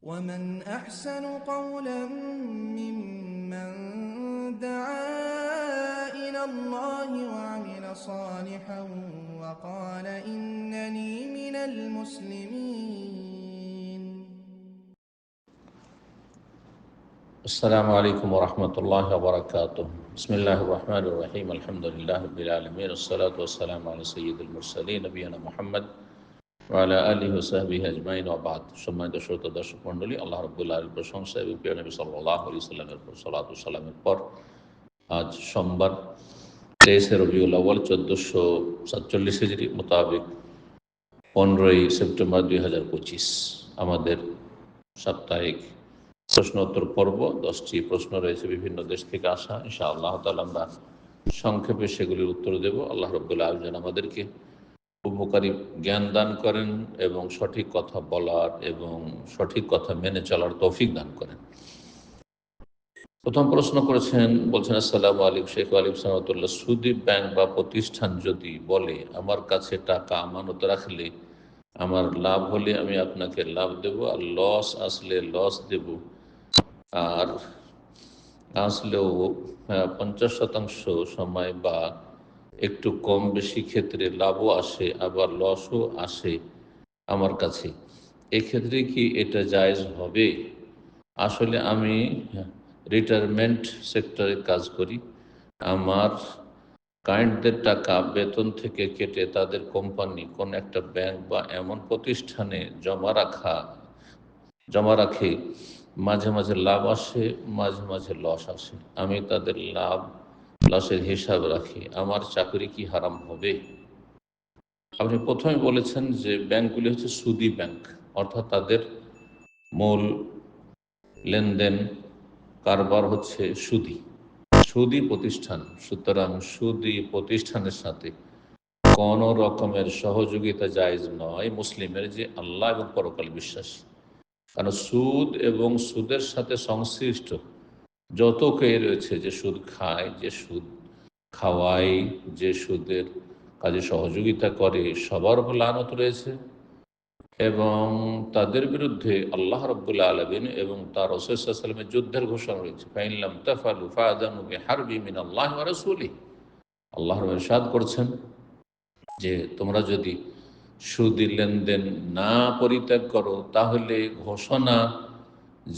ومن أحسن قولا ممن دعا إلى الله وعمل صالحا وقال إنني من المسلمين. السلام عليكم ورحمة الله وبركاته. بسم الله الرحمن الرحيم. الحمد لله رب العالمين. والصلاة والسلام على سيد المرسلين نبينا محمد ওয়ালা আলী হুসাহবি হাজমাইন আবাদ সম্মানিত শ্রোত, দর্শক, মণ্ডলী, আল্লাহ রবুল্লাহ আলী প্রশংসা এবং প্রিয় নবী সাল্লাহ আলী সাল্লামের পর সালাতু পর আজ সোমবার তেইশে রবিউল আওয়াল চোদ্দোশো সাতচল্লিশ হিজড়ি মোতাবেক পনেরোই সেপ্টেম্বর দুই হাজার পঁচিশ আমাদের সাপ্তাহিক প্রশ্নোত্তর পর্ব। দশটি প্রশ্ন রয়েছে বিভিন্ন দেশ থেকে আসা। ইনশা আল্লাহ তালা আমরা সংক্ষেপে সেগুলির উত্তর দেব। আল্লাহ রবুল্লাহ আলম আমাদেরকে উপকারী জ্ঞান দান করেন এবং সঠিক কথা বলার এবং সঠিক কথা মেনে চলার তৌফিক দান করেন। প্রথম প্রশ্ন করেছেন, বলছেন, আসসালাম আলিক শেখ আলিম সালামতুল্লাহ সুদী ব্যাংক বা প্রতিষ্ঠান যদি বলে, আমার কাছে টাকা আমানত রাখলে আমার লাভ হলে আমি আপনাকে লাভ দেব আর লস আসলে লস দেব। আর আসলেও পঞ্চাশ শতাংশ সময় বা একটু কম বেশি ক্ষেত্রে লাভও আসে, আবার লসও আসে আমার কাছে। এক্ষেত্রে কি এটা জায়েজ হবে? আসলে আমি রিটায়ারমেন্ট সেক্টরে কাজ করি। আমার ক্লায়েন্টদের টাকা বেতন থেকে কেটে তাদের কোম্পানি কোন একটা ব্যাংক বা এমন প্রতিষ্ঠানে জমা রাখা, জমা রাখে, মাঝে মাঝে লাভ আসে, মাঝে মাঝে লস আসে। আমি তাদের লাভ লসের হিসাব রাখি, আমার চাকরি কি হারাম হবে? আপনি প্রথমে বলেছেন যে ব্যাংকগুলি হচ্ছে সুদি ব্যাংক, অর্থাৎ তাদের মূল লেনদেন কারবার হচ্ছে সুদি সুদি প্রতিষ্ঠান। সুতরাং সুদি প্রতিষ্ঠানের সাথে কোন রকমের সহযোগিতা জায়জ নয় মুসলিমের, যে আল্লাহ এবং পরকাল বিশ্বাস। কারণ সুদ এবং সুদের সাথে সংশ্লিষ্ট যত কে রয়েছে যে সুদ খায়, যে সুদ খাওয়ায়, যে সুদের কাজে সহযোগিতা করে, সবার উপর লানত রয়েছে। এবং তাদের বিরুদ্ধে আল্লাহ রব্বুল্লা আলমিন এবং তার রসুলামের যুদ্ধের ঘোষণা রয়েছে। ফাইনলাম তাফালু ফাদানু হারবি মিন আল্লাহ রসুলি আল্লাহ সাদ করছেন যে তোমরা যদি সুদি লেনদেন না পরিত্যাগ করো, তাহলে ঘোষণা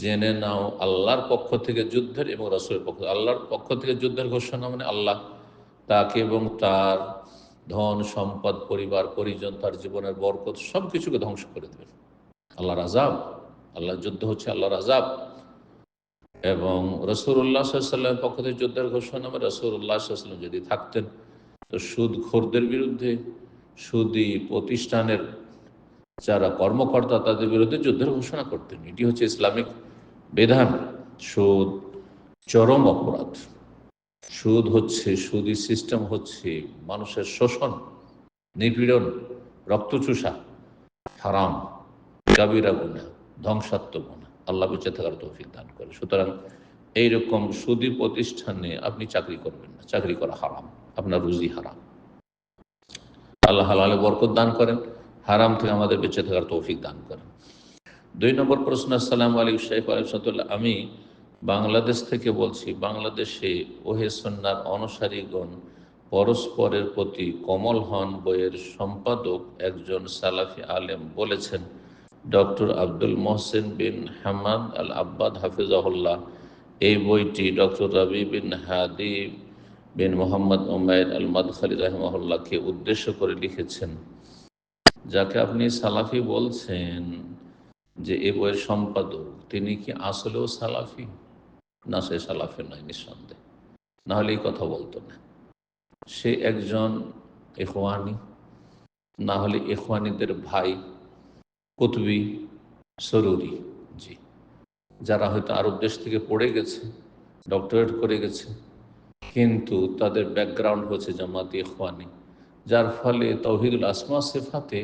জেনে নাও, আল্লাহর পক্ষ থেকে যুদ্ধের এবং রসুলের পক্ষ আল্লাহর পক্ষ থেকে যুদ্ধের ঘোষণা মানে আল্লাহ। তাকে এবং তার ধন, সম্পদ, পরিবার, পরিজন, তার জীবনের বরকত সব কিছুকে ধ্বংস করে দেবেন আল্লাহর আজাব আল্লাহর যুদ্ধ হচ্ছে আল্লাহর আজাব এবং রসুল্লাহ সাল্লামের পক্ষ থেকে যুদ্ধের ঘোষণা মানে রসুল্লাহ সাল্লাম যদি থাকতেন, তো সুদ খোরদের বিরুদ্ধে, সুদি প্রতিষ্ঠানের যারা কর্মকর্তা, তাদের বিরুদ্ধে যুদ্ধের ঘোষণা করতেন। এটি হচ্ছে ইসলামিক বিধান, সুদ, চরম অপরাধ। সুদ হচ্ছে, সুদি সিস্টেম হচ্ছে মানুষের শোষণ, নিপীড়ন, রক্তচুষা, হারাম কাবিরা গুণা, ধ্বংসাত্মক গুণা। আল্লাহ বেঁচে থাকার তৌফিক দান করে। সুতরাং এইরকম সুদি প্রতিষ্ঠানে আপনি চাকরি করবেন না। চাকরি করা হারাম, আপনার রুজি হারাম। আল্লাহ হালালে বরকত দান করেন, হারাম থেকে আমাদের বেঁচে থাকার তৌফিক দান করেন। দুই নম্বর প্রশ্ন, আসসালাম আলী শেখ আলিমসাতুল্লাহ আমি বাংলাদেশ থেকে বলছি, বাংলাদেশে ওহে সন্ন্যার অনুসারীগণ পরস্পরের প্রতি কমল হন বইয়ের সম্পাদক একজন সালাফি আলেম বলেছেন। Doctor Abdul Mohsen bin Hamad al Abbad হাফিজাহুল্লাহ। এই বইটি doctor Rabee bin Hadi bin Mohammad Umayd al Madkhali রহমাহুল্লাহকে উদ্দেশ্য করে লিখেছেন। যাকে আপনি সালাফি বলছেন যে এ বইয়ের সম্পাদক, তিনি কি আসলেও সালাফি? না, সে সালাফি নয়, নিঃসন্দেহ। না হলে এই কথা বলতো না। সে একজন এখওয়ানি না হলে ভাই কুতবি সরুরি, জি, যারা হয়তো আরব দেশ থেকে পড়ে গেছে, ডক্টরেট করে গেছে, কিন্তু তাদের ব্যাকগ্রাউন্ড হচ্ছে জামাতি এখওয়ানি যার ফলে তৌহিদুল আসমা সেফাতে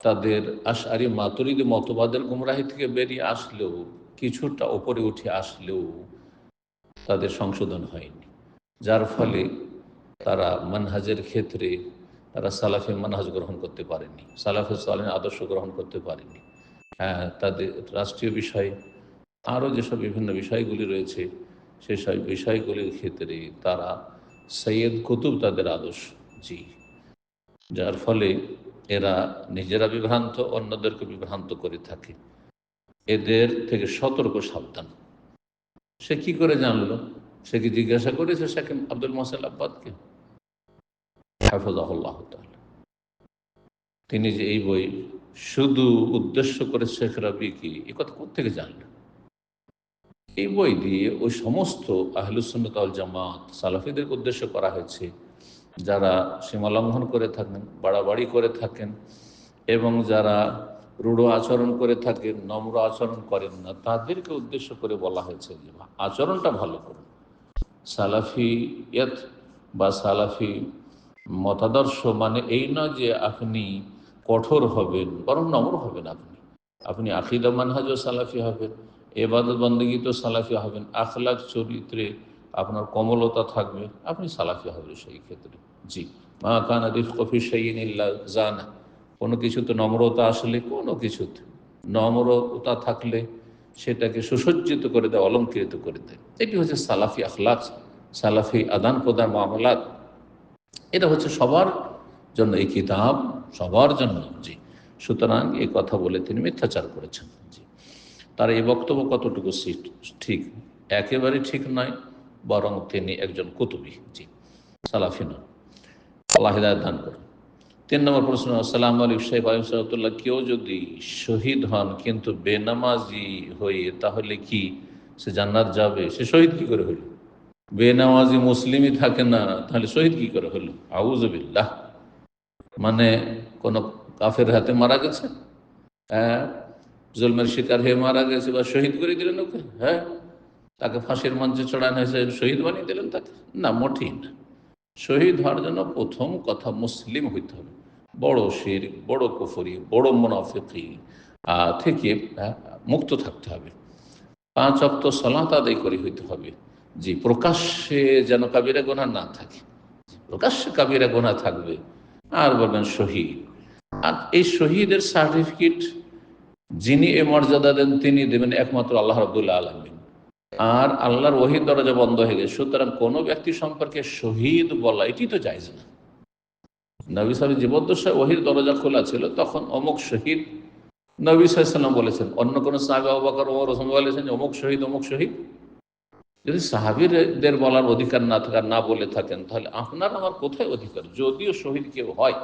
তাদের আশারি মাতুরিদি মতবাদের গুমরাহি থেকে বেরিয়ে আসলেও, কিছুটা ওপরে উঠে আসলেও তাদের সংশোধন হয়নি। যার ফলে তারা মানহাজের ক্ষেত্রে তারা সালাফে মানহাজ গ্রহণ করতে পারেনি, সালাফে সালেন আদর্শ গ্রহণ করতে পারেনি। হ্যাঁ তাদের রাষ্ট্রীয় বিষয়, আরও যেসব বিভিন্ন বিষয়গুলি রয়েছে, সেসব বিষয়গুলির ক্ষেত্রে তারা সৈয়দ কুতুব তাদের আদর্শ জি যার ফলে এরা নিজেরা বিভ্রান্ত, অন্যদেরকে বিভ্রান্ত করে থাকে। এদের থেকে সতর্ক, সাবধান। সে কি করে জানলো? সে কি জিজ্ঞাসা করেছে শেখ আব্দুল মোহাসেল আব্বাদকে? তিনি যে এই বই শুধু উদ্দেশ্য করে শেখ রবি কি, এ কথা থেকে জানলেন এই বই দিয়ে ওই সমস্ত আহলুসন্নতাল জামাত সালাফিদের উদ্দেশ্য করা হয়েছে। যারা সীমালঙ্ঘন করে থাকেন, বাড়াবাড়ি করে থাকেন, এবং যারা রূঢ় আচরণ করে থাকেন, নম্র আচরণ করেন না, তাদেরকে উদ্দেশ্য করে বলা হয়েছে যে আচরণটা ভালো করুন। সালাফিয়ত বা সালাফি মতাদর্শ মানে এই না যে আপনি কঠোর হবেন, বরং নম্র হবেন আপনি। আপনি আকিদা মানহাজ সালাফি হবেন এবাদত বন্দগী তো সালাফি হবেন আখলাক চরিত্রে আপনার কমলতা থাকবে, আপনি সালাফি হবেন সেই ক্ষেত্রে। জি। মা কানা রিফ কফি সাইন ইল্লা জানা। কোনো কিছুতে নম্রতা আসলে, কোনো কিছুতে নম্রতা থাকলে সেটাকে সুসজ্জিত করে দেয়, অলঙ্কৃত করে দেয়। এটি হচ্ছে সালাফি আখলাক, সালাফি আদান প্রদান মামলাত। এটা হচ্ছে সবার জন্য, এই কিতাব সবার জন্য। জি। সুতরাং এই কথা বলে তিনি মিথ্যাচার করেছেন। জি। তার এই বক্তব্য কতটুকু ঠিক? একেবারে ঠিক নয়। বরং তিনি একজন কুতুবি জি সালাফি নন। আল্লাহ হিদায়ত দান করুন। তিন নম্বর প্রশ্ন, সালাম আলী সাহেব আলিম সাহেবুল্লাহ কেউ যদি শহীদ হন কিন্তু বেনামাজি হয়ে, তাহলে কি সে জান্নাত যাবে? সে শহীদ কি করে হইল বেনামাজি মুসলিমই থাকে না, তাহলে শহীদ কি করে হলো? আউজবিল্লাহ মানে কোন কাফের হাতে মারা গেছে? হ্যাঁ জুলমের শিকার হয়ে মারা গেছে বা শহীদ করে দিলেন ওকে? হ্যাঁ তাকে ফাঁসির মঞ্চে চড়ানো হয়েছে। শহীদ বানিয়ে দিলেন তাকে না মোটেই না শহীদ হওয়ার জন্য প্রথম কথা মুসলিম হইতে হবে। বড় শির, বড় কুফরি, বড় মুনাফিকি থেকে মুক্ত থাকতে হবে। পাঁচ অক্ত সলাত আদায় করে হইতে হবে। জি প্রকাশ্যে যেন কাবিরা গোনা না থাকে। প্রকাশ্যে কাবিরা গোনা থাকবে, আর বলবেন শহীদ। আর এই শহীদের সার্টিফিকেট যিনি এ মর্যাদা দেন, তিনি দেবেন একমাত্র আল্লাহ রবুল্লাহ আলমিন। আর আল্লাহর ওহিদ দরজা বন্ধ হয়ে গেছে। সুতরাং কোনো ব্যক্তি সম্পর্কে শহীদ বলা, এটি তো যাইজ না। নবী সাহেব জীবদ্দশায় ওহির দরজা খোলা ছিল, তখন অমুক শহীদ নবী সাল্লাম বলেছেন, অন্য কোনো সাহাবি অবাকর ওমর রসম বলেছেন অমুক শহীদ অমুক শহীদ। যদি সাহাবিরদের বলার অধিকার না থাকার না বলে থাকেন, তাহলে আপনার আমার কোথায় অধিকার? যদিও শহীদ কেউ হয়,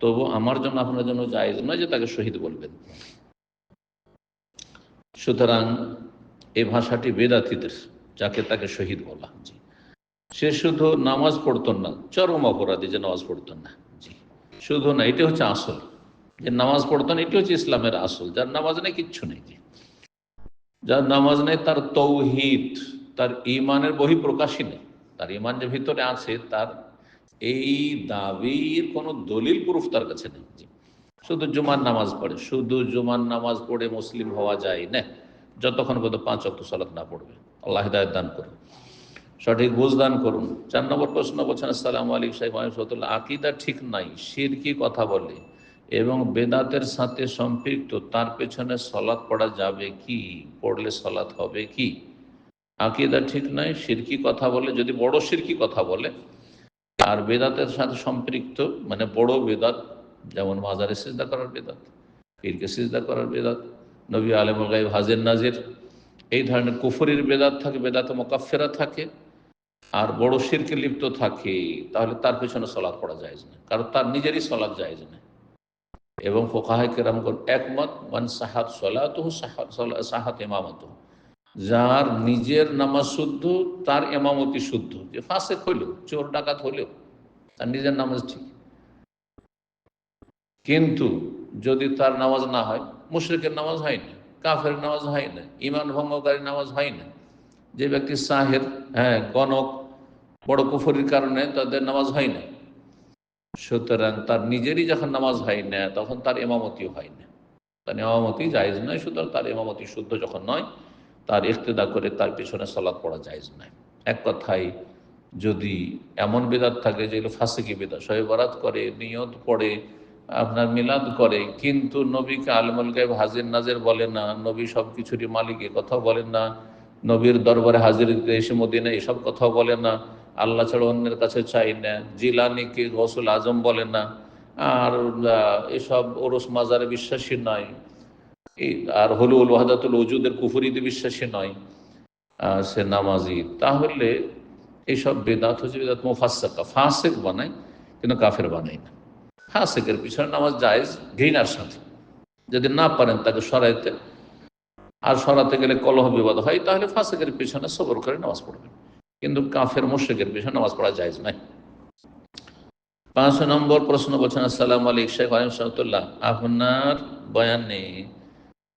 তবু আমার জন্য, আপনার জন্য জায়েজ নয় যে তাকে শহীদ বলবেন। সুতরাং এই ভাষাটি বেদাতিদের, যাকে তাকে শহীদ বলা জি। সে শুধু নামাজ পড়তো না, চরম অপরাধী যে নামাজ পড়তো না। জি। শুধু না, এটা হচ্ছে আসল। যে নামাজ পড়তো না এটি হচ্ছে ইসলামের আসল। যার নামাজ নেই, কিচ্ছু নেই। জি। যার নামাজ নেই, তার তৌহিদ, তার ইমানের বহি প্রকাশই নেই। তার ইমান যে ভিতরে আছে, তার এই দাবির কোনো দলিল প্রুফ তার কাছে নেই। শুধু জুমার নামাজ পড়ে, শুধু জুমার নামাজ পড়ে মুসলিম হওয়া যায় না। যতক্ষণ পর্যন্ত পাঁচ অক্ট সালাত না পড়বে। আল্লাহ হিদায়ত দান করুন। সঠিক বুঝ দান করুন। চার নম্বর প্রশ্ন বলছেন, আসসালাম আলী সাহেব আকিদা ঠিক নাই শিরকি কথা বলে এবং বেদাতের সাথে সম্পৃক্ত, তার পেছনে সলাৎ পড়া যাবে কি? পড়লে সলাৎ হবে কি? আকিদা ঠিক নাই শিরকি কথা বলে, যদি বড় শিরকি কথা বলে, আর বেদাতের সাথে সম্পৃক্ত মানে বড় বেদাত, যেমন মাজারে সিজদা করার বেদাত, পীরকে সিজদা করার বেদাত নবী আলমুল গাইব হাজির নাজির, এই ধরনের কুফরির বেদাত থাকে, বেদাতে মোকাফেরা থাকে, আর বড় শিরকে লিপ্ত থাকে, তাহলে তার পেছনে সলাদ পড়া যায় না কারণ তার নিজেরই সলাৎ যায় না এবং ফোকাহায় কেরামগণ একমত, মান সাহাত সলাত সাহাত এমামত যার নিজের নামাজ শুদ্ধ, তার এমামতি শুদ্ধ। যে ফাঁসে হইলেও, চোর ডাকাত হলেও তার নিজের নামাজ ঠিক। কিন্তু যদি তার নামাজ না হয় মুশরিকের নামাজ হয় না কাফের নামাজ হয় না ইমান ভঙ্গকারী নামাজ হয় না যে ব্যক্তি সাহের হ্যাঁ গণক, বড় কুফরির কারণে তাদের নামাজ হয় না সুতরাং তার নিজেরই যখন নামাজ হয় না তখন তার এমামতিও হয় না তার এমামতি জায়েজ নয়, সুতরাং তার এমামতি শুদ্ধ যখন নয়, তার ইফতেদা করে তার পিছনে সলাৎ পড়া জায়েজ নয়। এক কথায়, যদি এমন বেদাত থাকে যেগুলো ফাঁসিকি বেদাত সবে বরাত করে, নিয়ত পড়ে আপনার মিলাদ করে, কিন্তু নবীকে আলমুল গায়েব হাজির নাজের বলে না, নবী সব কিছুরই মালিকের কথা বলেন না, নবীর দরবারে হাজির এসে মদিনা, এসব কথা বলে না, আল্লাহ ছাড়া অন্যের কাছে চাই না, জিলানিকে গসুল আজম বলে না, আর এসব ওরস মাজারে বিশ্বাসী নয় আর হলুল ওয়াহাদাতুল ওজুদের কুফুরিতে বিশ্বাসী নয় সে নামাজি, তাহলে এইসব বেদাত হচ্ছে বেদাত মোফাসেকা, ফাসেক বানায়, কিন্তু কাফের বানায় না। ফাসেকের পিছনে নামাজ জায়েজ ঘৃণার সাথে। যদি না পারেন তাকে সরাইতে, আর সরাতে গেলে কলহ বিবাদ হয়, তাহলে ফাসেকের পিছনে সবর করে নামাজ পড়বেন। কিন্তু কাফের মোশেকের পিছনে নামাজ পড়া জায়েজ নাই পাঁচ নম্বর প্রশ্ন বলছেন, আসসালাম আলাইক শেখ আলিম সাহতুল্লাহ আপনার বয়ানে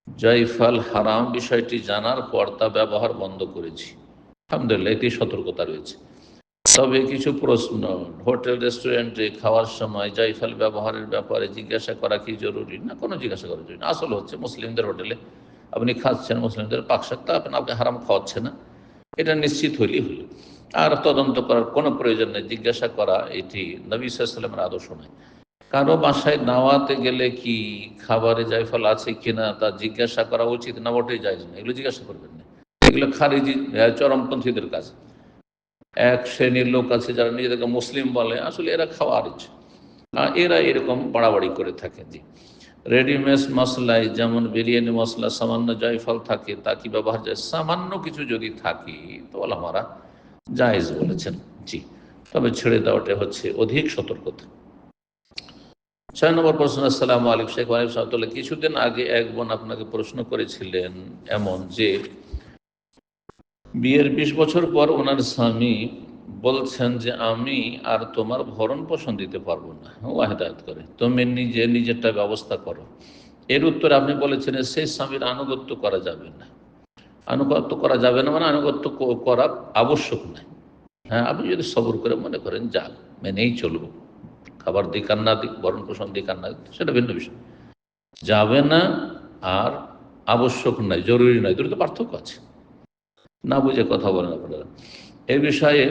জয়ফাল হারাম বিষয়টি জানার পর তা ব্যবহার বন্ধ করেছি। আলহামদুলিল্লাহ এটি সতর্কতা রয়েছে। তবে কিছু প্রশ্ন। হোটেল, রেস্টুরেন্টে খাওয়ার সময় জয়ফল ব্যবহারের ব্যাপারে জিজ্ঞাসা করা কি জরুরি? না, কোনো জিজ্ঞাসা করা জরুরি না। আসল হচ্ছে মুসলিমদের হোটেলে আপনি খাচ্ছেন, মুসলিমদের পাকশাক তা আপনি আপনি হারাম খাওয়াচ্ছে না। এটা নিশ্চিত হইলেই হলো। আর তদন্ত করার কোনো প্রয়োজন নেই। জিজ্ঞাসা করা এটি নবী সাল্লামের আদর্শ নয়। কারও বাসায় নাওয়াতে গেলে কি খাবারে জায়ফল আছে কিনা তা জিজ্ঞাসা করা উচিত না ওটাই যায় না এগুলো জিজ্ঞাসা করবেন না। এগুলো খারিজি চরমপন্থীদের কাজ। এক শ্রেণির লোক আছে যারা নিজেদেরকে মুসলিম বলে। আসলে এরা খাওয়ার ইচ্ছে। আহ, এরা এরকম বাড়াবাড়ি করে থাকে জি। রেডিমেড মশলায় যেমন বিরিয়ানি মশলা সামান্য জয়ফল থাকে তা কি ব্যবহার যায়? সামান্য কিছু যদি থাকে তো আমারা জায়েজ বলেছেন জি। তবে ছেড়ে দেওয়াটা হচ্ছে অধিক সতর্কতা। ছয় নম্বর প্রশ্ন আসসালাম আলিক শেখ আলিম সাহতুল্লাহ কিছুদিন আগে এক বোন আপনাকে প্রশ্ন করেছিলেন এমন যে বিয়ের বিশ বছর পর ওনার স্বামী বলছেন যে আমি আর তোমার ভরণ পোষণ দিতে পারব না। ও হেদায়ত করে। তুমি নিজে নিজেরটা ব্যবস্থা করো। এর উত্তরে আপনি বলেছেন সেই স্বামীর আনুগত্য করা যাবে না। আনুগত্য করা যাবে না মানে আনুগত্য করা আবশ্যক নাই হ্যাঁ আপনি যদি সবর করে মনে করেন, যাক, মেনেই চলবো। খাবার দিক আর না দিক, ভরণ পোষণ দিক আর না দিক, সেটা ভিন্ন বিষয়। যাবে না আর আবশ্যক নাই জরুরি নয় দুটো তো পার্থক্য আছে। না বুঝে কথা বলেন আপনারা। এই বিষয়ে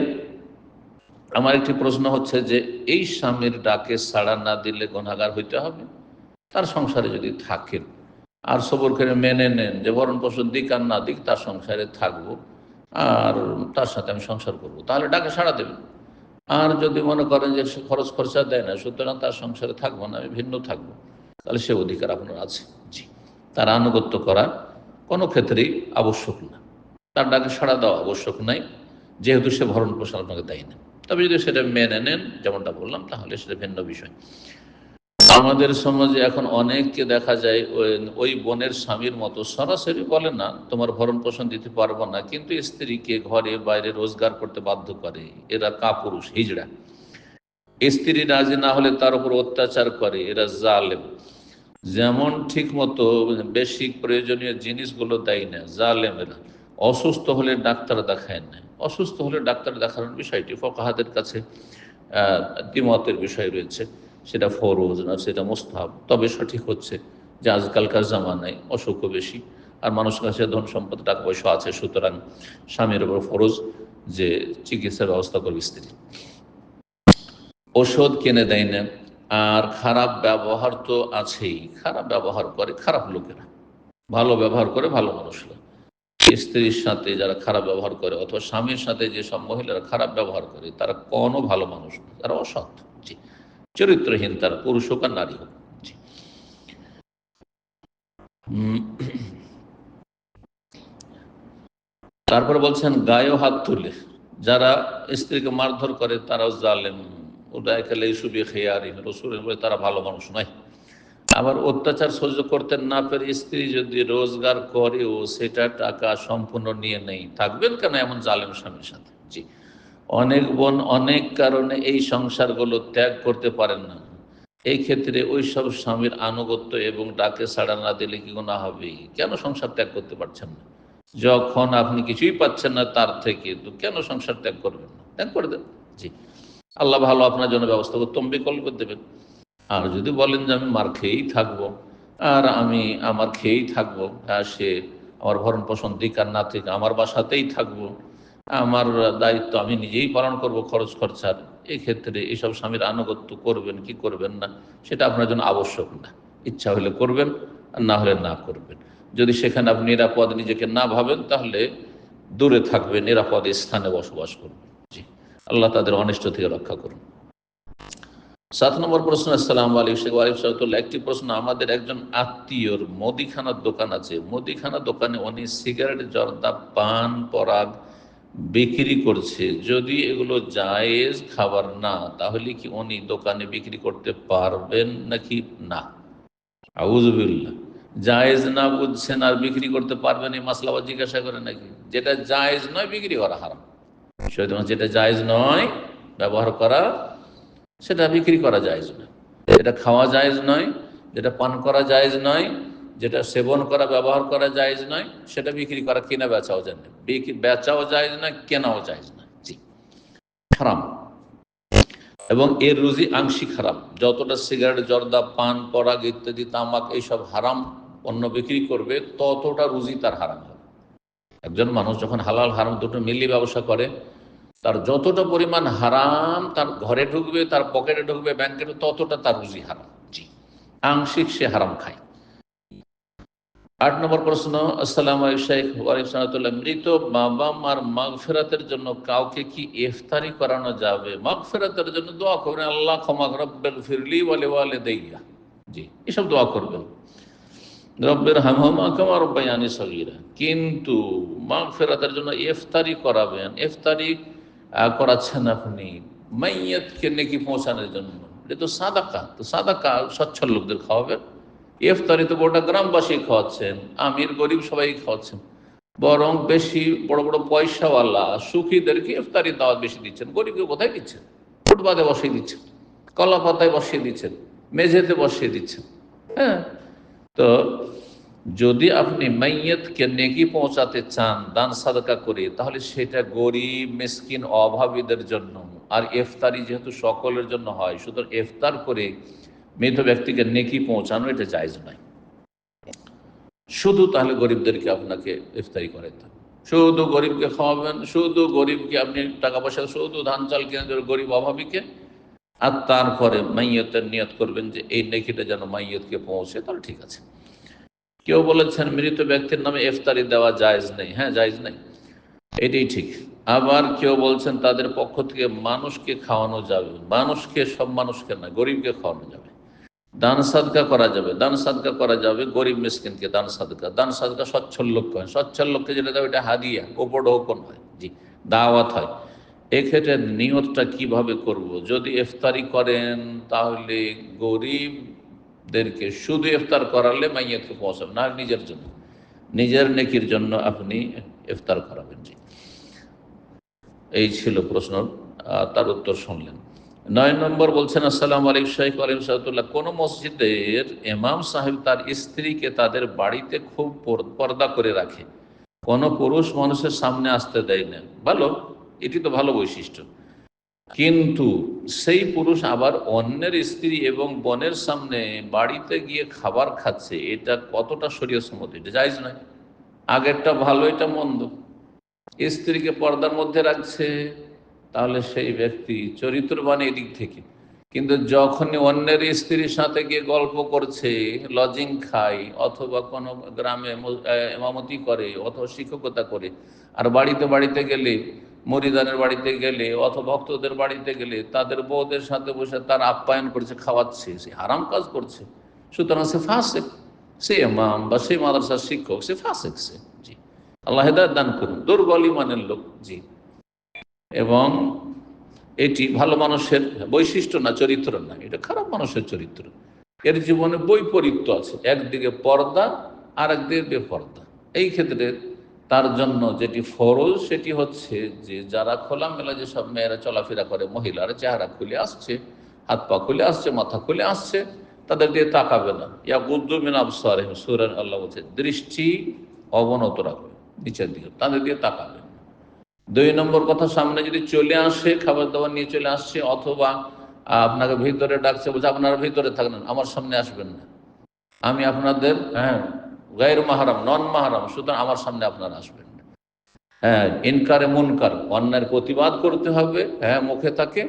আমার একটি প্রশ্ন হচ্ছে যে, এই স্বামীর ডাকে সাড়া না দিলে গণাগার হইতে হবে? তার সংসারে যদি থাকেন, আর সবর করে মেনে নেন যে ভরণ পোষণ দিক আর না দিক, তার সংসারে থাকব, আর তার সাথে আমি সংসার করব, তাহলে ডাকে সাড়া দেবেন আর যদি মনে করেন যে, সে খরচ খরচা দেয় না, সুতরাং তার সংসারে থাকব না, আমি ভিন্ন থাকব, তাহলে সে অধিকার আপনার আছে। জি, তার আনুগত্য করা কোনো ক্ষেত্রেই আবশ্যক না। তার ডাকে সাড়া দেওয়া আবশ্যক নাই। যেহেতু সে ভরণ পোষণ আপনাকে দেয় না। তবে যদি সেটা মেনে নেন, যেমনটা বললাম, তাহলে সেটা ভিন্ন বিষয়। আমাদের সমাজে এখন অনেককে দেখা যায়, ওই- বোনের স্বামীর মতো সরাসরি বলে না, তোমার ভরণ পোষণ দিতে পারব না। কিন্তু স্ত্রীকে ঘরে বাইরে রোজগার করতে বাধ্য করে। এরা কাপুরুষ, হিজড়া। স্ত্রী রাজি না হলে তার উপর অত্যাচার করে, এরা জালেম। যেমন ঠিক মতো বেসিক প্রয়োজনীয় জিনিসগুলো দেয় না জালেম এরা অসুস্থ হলে ডাক্তার দেখায় না অসুস্থ হলে ডাক্তার দেখানোর বিষয়টি ফকাহাদের কাছে দ্বিমতের বিষয় রয়েছে। সেটা ফরজ না, সেটা মোস্তাব তবে সঠিক হচ্ছে যে আজকালকার জামানায় অসুখও বেশি আর মানুষের কাছে ধন সম্পদ, টাকা পয়সা আছে, সুতরাং স্বামীর ওপর ফরজ যে চিকিৎসার ব্যবস্থা করবে স্ত্রী। ওষুধ কিনে দেয় না, আর খারাপ ব্যবহার তো আছেই। খারাপ ব্যবহার করে, খারাপ লোকেরা। ভালো ব্যবহার করে ভালো মানুষরা স্ত্রীর সাথে যারা খারাপ ব্যবহার করে অথবা স্বামীর সাথে যেসব মহিলারা খারাপ ব্যবহার করে, তারা কোনো ভালো মানুষ তারা অসৎ। চরিত্রহীন তারা, পুরুষ হোক আর নারী হোক। তারপরে বলছেন, গায়েও হাত তুলে। যারা স্ত্রীকে মারধর করে, তারাও জালেম। ওটাই খেলে ইসুবি খেয়ারি রসুলের তারা ভালো মানুষ নয়। আবার অত্যাচার সহ্য করতে না পেরে স্ত্রী যদি রোজগার করেও সেটা টাকা সম্পূর্ণ নিয়ে নেই, থাকবেন কেন এমন জালেম স্বামীর সাথে? জি। অনেক বোন অনেক কারণে এই সংসারগুলো ত্যাগ করতে পারেন না। এই ক্ষেত্রে ওই সব স্বামীর আনুগত্য এবং ডাকে সাড়া না দিলে কি গোনা হবে কেন সংসার ত্যাগ করতে পারছেন না? যখন আপনি কিছুই পাচ্ছেন না তার থেকে, তো কেন সংসার ত্যাগ করবেন না? ত্যাগ করে দেন। জি। আল্লাহ ভালো আপনার জন্য ব্যবস্থা উত্তম বিকল্প দেবেন। আর যদি বলেন যে আমি মার খেয়েই থাকব, আর আমি আমার খেয়েই থাকব সে আমার ভরণ পোষণ দিক আর না থেকে আমার বাসাতেই থাকব, আমার দায়িত্ব আমি নিজেই পালন করব খরচ খরচার, এক্ষেত্রে ক্ষেত্রে এইসব স্বামীর আনুগত্য করবেন কি করবেন না, সেটা আপনার জন্য আবশ্যক না। ইচ্ছা হলে করবেন, আর না হলে না করবেন। যদি সেখানে আপনি নিরাপদ নিজেকে না ভাবেন, তাহলে দূরে থাকবেন, নিরাপদ স্থানে বসবাস করবেন। জি, আল্লাহ তাদের অনিষ্ট থেকে রক্ষা করুন। সাত নম্বর প্রশ্ন, আসসালাম আলী শেখ আলিফ সাহেবুল্লাহ একটি প্রশ্ন, আমাদের একজন আত্মীয়র মুদিখানার দোকান আছে। মুদিখানা দোকানে উনি সিগারেট, জর্দা, পান, পরাগ বিক্রি করছে। যদি এগুলো জায়েজ খাবার না, তাহলে কি উনি দোকানে বিক্রি করতে পারবেন নাকি না? আউজবিল্লা জায়েজ না বুঝছেন আর বিক্রি করতে পারবেন, এই মাসলা জিজ্ঞাসা করে নাকি? যেটা জায়েজ নয়, বিক্রি করা হারাম। যেটা জায়েজ নয়, ব্যবহার করা সেটা বিক্রি করা জায়েজ নয়। যেটা খাওয়া জায়েজ নয়, যেটা পান করা জায়েজ নয়, যেটা সেবন করা, ব্যবহার করা জায়েজ নয়, সেটা বিক্রি করা কিনা বেচাও যায় না বেচাও জায়েজ নয়, কেনাও জায়েজ নয়। জি। হারাম। এবং এর রুজি আংশিক হারাম। যতটা সিগারেট, জর্দা, পান, পরাগ ইত্যাদি, তামাক, এইসব হারাম, পণ্য বিক্রি করবে, ততটা রুজি তার হারাম হবে। একজন মানুষ যখন হালাল হারাম দুটো মিলিয়ে ব্যবসা করে তার যতটা পরিমাণ হারাম তার ঘরে ঢুকবে, তার পকেটে ঢুকবে ব্যাংকে ততটা তার রুজি হারাম। জি। আংশিক সে হারাম খায়। আট নম্বর প্রশ্ন, আসসালাম শেখ ওয়ালিসাল্লাহ মৃত বাবা মার মাগ ফেরাতের জন্য কাউকে কি ইফতারি করানো যাবে? মাগ ফেরাতের জন্য দোয়া করবেন, আল্লাহ ক্ষমা রব্বের ফিরলি বলে ওয়ালে দেইয়া জি, এসব দোয়া করবেন। রব্বের হামহমা কামা রব্বাইয়ানি সগিরা। কিন্তু মাগ ফেরাতের জন্য ইফতারি করাবেন। ইফতারি করাচ্ছেন আপনি। মাইয়াতকে নেকি পৌঁছানোর জন্য। এটা তো সাদাকা। তো সাদাকা সচ্ছল লোকদের খাওয়াবেন ইফতারি তো গোটা গ্রামবাসী খাওয়াচ্ছেন। আমির, গরিব সবাই খাওয়াচ্ছেন। বরং বেশি বড় বড় পয়সাওয়ালা, সুখীদেরকে ইফতারি দাওয়াত বেশি দিচ্ছেন। গরিবকে কোথায় দিচ্ছেন? ফুটপাতে বসিয়ে দিচ্ছেন। কলা পাতায় বসিয়ে দিচ্ছেন। মেঝেতে বসিয়ে দিচ্ছেন। হ্যাঁ? তো যদি আপনি মাইয়তকে নেকি পৌঁছাতে চান, দান সাদকা করে, তাহলে সেটা গরিব, মিসকিন, অভাবীদের জন্য। আর এফতারি যেহেতু সকলের জন্য হয়, সুতরাং ইফতার করে মৃত ব্যক্তিকে নেকি পৌঁছানো এটা জায়জ নয়। শুধু তাহলে গরিবদেরকে আপনাকে ইফতারি করে শুধু গরিবকে খাওয়াবেন, শুধু গরিবকে আপনি টাকা পয়সা, শুধু ধান চাল কিনে গরিব অভাবীকে। আর তারপরে মাইয়তের নিয়ত করবেন যে, এই নেকিটা যেন মাইয়তকে পৌঁছে, তাহলে ঠিক আছে। কেউ বলেছেন মৃত ব্যক্তির নামে ইফতারি দেওয়া জায়েজ নেই। হ্যাঁ জায়েজ নেই। এটাই ঠিক। আবার কেউ বলছেন তাদের পক্ষ থেকে মানুষকে খাওয়ানো যাবে। মানুষকে, সব মানুষকে না, গরিবকে খাওয়ানো যাবে। দান সাদকা করা যাবে। দান সাদকা করা যাবে। গরিব মিসকিনকে দান সাদকা। দান সাদকা সচ্ছল লোক হয়। সচ্ছল লোককে যেটা দেবে, এটা হাদিয়া। ওপর হোকন হয়। জি, দাওয়াত হয়। এক্ষেত্রে নিয়তটা কীভাবে করব? যদি ইফতারি করেন, তাহলে গরিবদেরকে শুধু ইফতার করালে মাইয়াতকে পৌঁছাবে না, নিজের জন্য। নিজের নেকির জন্য আপনি ইফতার করাবেন, জি। এই ছিল প্রশ্ন তার উত্তর শুনলেন। নয় নম্বর বলছেন, আসসালাম আলাইকুম শাহিক আলিম সাহেবুল্লাহ কোন মসজিদের এমাম সাহেব তার স্ত্রীকে তাদের বাড়িতে খুব পর্দা করে রাখে। কোন পুরুষ মানুষের সামনে আসতে দেয় না। ভালো, এটি তো ভালো বৈশিষ্ট্য। কিন্তু সেই পুরুষ আবার অন্যের স্ত্রী এবং বনের সামনে বাড়িতে গিয়ে খাবার খাচ্ছে, এটা কতটা শরীয় সম্মত? এটা জায়জ নয়। আগেরটা ভালো, এটা মন্দ। স্ত্রীকে পর্দার মধ্যে রাখছে, তাহলে সেই ব্যক্তি চরিত্রবান এদিক থেকে। কিন্তু যখনই অন্যের স্ত্রীর সাথে গিয়ে গল্প করছে লজিং খায়, অথবা কোনো গ্রামে এমামতি করে, অথবা শিক্ষকতা করে, আর বাড়িতে বাড়িতে গেলে মরিদানের বাড়িতে গেলে অথবা ভক্তদের বাড়িতে গেলে তাদের বউদের সাথে বসে তার আপ্যায়ন করছে, খাওয়াচ্ছে, সে হারাম কাজ করছে। সুতরাং সে ফাসেক। সে ইমাম বা সে মাদ্রাসার শিক্ষক, সে ফাসেক সে। জি। আল্লাহ হেদায়ত দান করুন। দুর্বল ইমানের লোক। জি। এবং এটি ভালো মানুষের বৈশিষ্ট্য না, চরিত্র না। এটা খারাপ মানুষের চরিত্র। এর জীবনে বৈপরীত্য আছে। একদিকে পর্দা আর একদিকে বেপর্দা। এই ক্ষেত্রে তার জন্য যেটি ফরজ, সেটি হচ্ছে যে যারা খোলামেলা যেসব মেয়েরা চলাফেরা করে, মহিলারা চেহারা খুলে আসছে, হাত পা খুলে আসছে, মাথা খুলে আসছে, তাদের দিয়ে তাকাবে না ইয়া গুদ্দুমিন আবসার সুরেন আল্লাহ বলছে, দৃষ্টি অবনত রাখবে, নিচের দিকে, তাদের দিয়ে তাকাবে না। দুই নম্বর কথা, সামনে যদি চলে আসে খাবার দাবার নিয়ে চলে আসছে, অথবা আপনাকে ভিতরে ডাকছে, বলছে, আপনারা ভিতরে থাকবেন, আমার সামনে আসবেন না আমি আপনাদের হ্যাঁ গায়ের মাহারাম, নন মাহারাম, সুতরাং আমার সামনে আপনারা আসবেন। না হ্যাঁ ইনকারে মুনকার অন্যায়ের প্রতিবাদ করতে হবে হ্যাঁ মুখে তাকে,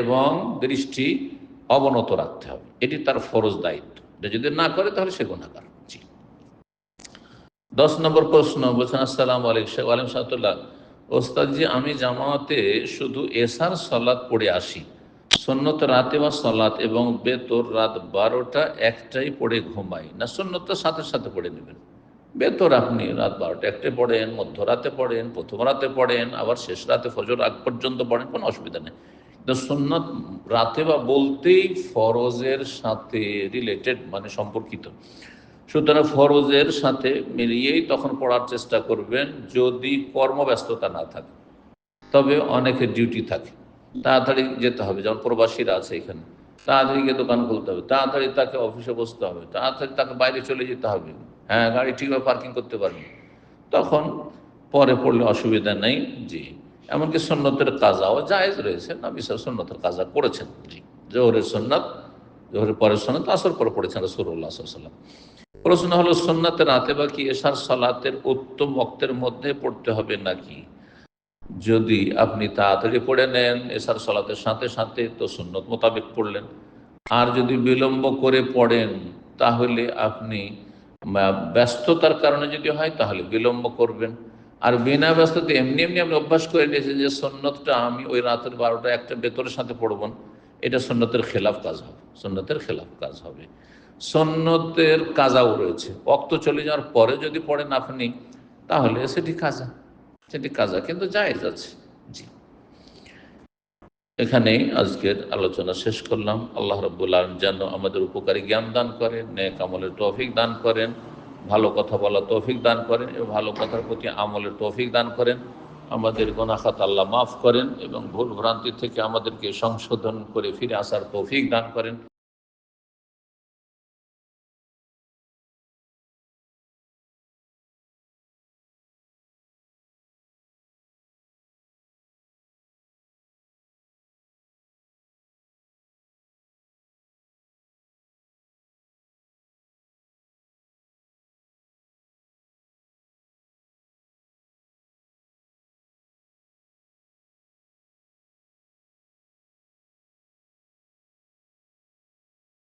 এবং দৃষ্টি অবনত রাখতে হবে। এটি তার ফরজ দায়িত্ব। এটা যদি না করে, তাহলে সে গুণাকার জি। দশ নম্বর প্রশ্ন, বলছেন, আসসালাম আলাইকুম আলিম সাহতুল্লাহ ওস্তাদজি, আমি জামাতে শুধু এসার সলাৎ পড়ে আসি। সন্ন্যত রাতে বা সলাৎ এবং বেতর রাত বারোটা একটাই পড়ে ঘুমাই। না সন্ন্যতটা সাথে সাথে পড়ে নেবেন। বেতর আপনি রাত বারোটা একটাই পড়েন, মধ্যরাতে পড়েন প্রথম রাতে পড়েন, আবার শেষ রাতে ফজর আগ পর্যন্ত পড়েন, কোনো অসুবিধা নেই। কিন্তু সন্ন্যত রাতে বা বলতেই ফরজের সাথে রিলেটেড মানে সম্পর্কিত। সুতরাং ফরজের সাথে মিলিয়েই তখন পড়ার চেষ্টা করবেন যদি কর্মব্যস্ততা না থাকে। তবে অনেকের ডিউটি থাকে। তাড়াতাড়ি যেতে হবে, যেমন প্রবাসীরা আছে এখানে। তাড়াতাড়ি গিয়ে দোকান খুলতে হবে, তাড়াতাড়ি তাকে অফিসে বসতে হবে, তাড়াতাড়ি তাকে বাইরে চলে যেতে হবে। হ্যাঁ গাড়ি ঠিকভাবে পার্কিং করতে পারবে। তখন পরে পড়লে অসুবিধা নেই, জি। এমনকি সন্ন্যতের কাজাও জায়েজ রয়েছে না বিশাল সন্ন্যতের কাজা করেছেন, জি। জোহরের সন্ন্যত জোহরের পরের সন্ন্যত আসর পরে পড়েছেন রসুল্লাহ সাল্লাম প্রশ্ন হলো সন্ন্যতের রাতে বা কি এশার সালাতের উত্তম বক্তের মধ্যে পড়তে হবে নাকি? যদি আপনি তাড়াতাড়ি পড়ে নেন এশার সালাতের সাথে সাথে তো সুন্নত মোতাবেক পড়লেন। আর যদি বিলম্ব করে পড়েন, তাহলে আপনি ব্যস্ততার কারণে যদি হয়, তাহলে বিলম্ব করবেন। আর বিনা ব্যস্ততা এমনি এমনি আপনি অভ্যাস করে নিয়েছেন যে সন্ন্যতটা আমি ওই রাতের বারোটা একটা বেতরের সাথে পড়ব এটা সন্ন্যতের খেলাফ কাজ হবে। সন্ন্যতের খেলাফ কাজ হবে। সন্ন্যতের কাজাও রয়েছে। অক্ত চলে যাওয়ার পরে যদি পড়েন আপনি, তাহলে সেটি কাজা। সেটি কাজা, কিন্তু জায়েজ আছে। জি। এখানেই আজকের আলোচনা শেষ করলাম। আল্লাহ রব্বুল আলম যেন আমাদের উপকারী জ্ঞান দান করেন, নেক আমলের তৌফিক দান করেন, ভালো কথা বলা তৌফিক দান করেন এবং ভালো কথার প্রতি আমলের তৌফিক দান করেন। আমাদের গোনাখাত আল্লাহ মাফ করেন এবং ভুল ভ্রান্তি থেকে আমাদেরকে সংশোধন করে ফিরে আসার তৌফিক দান করেন।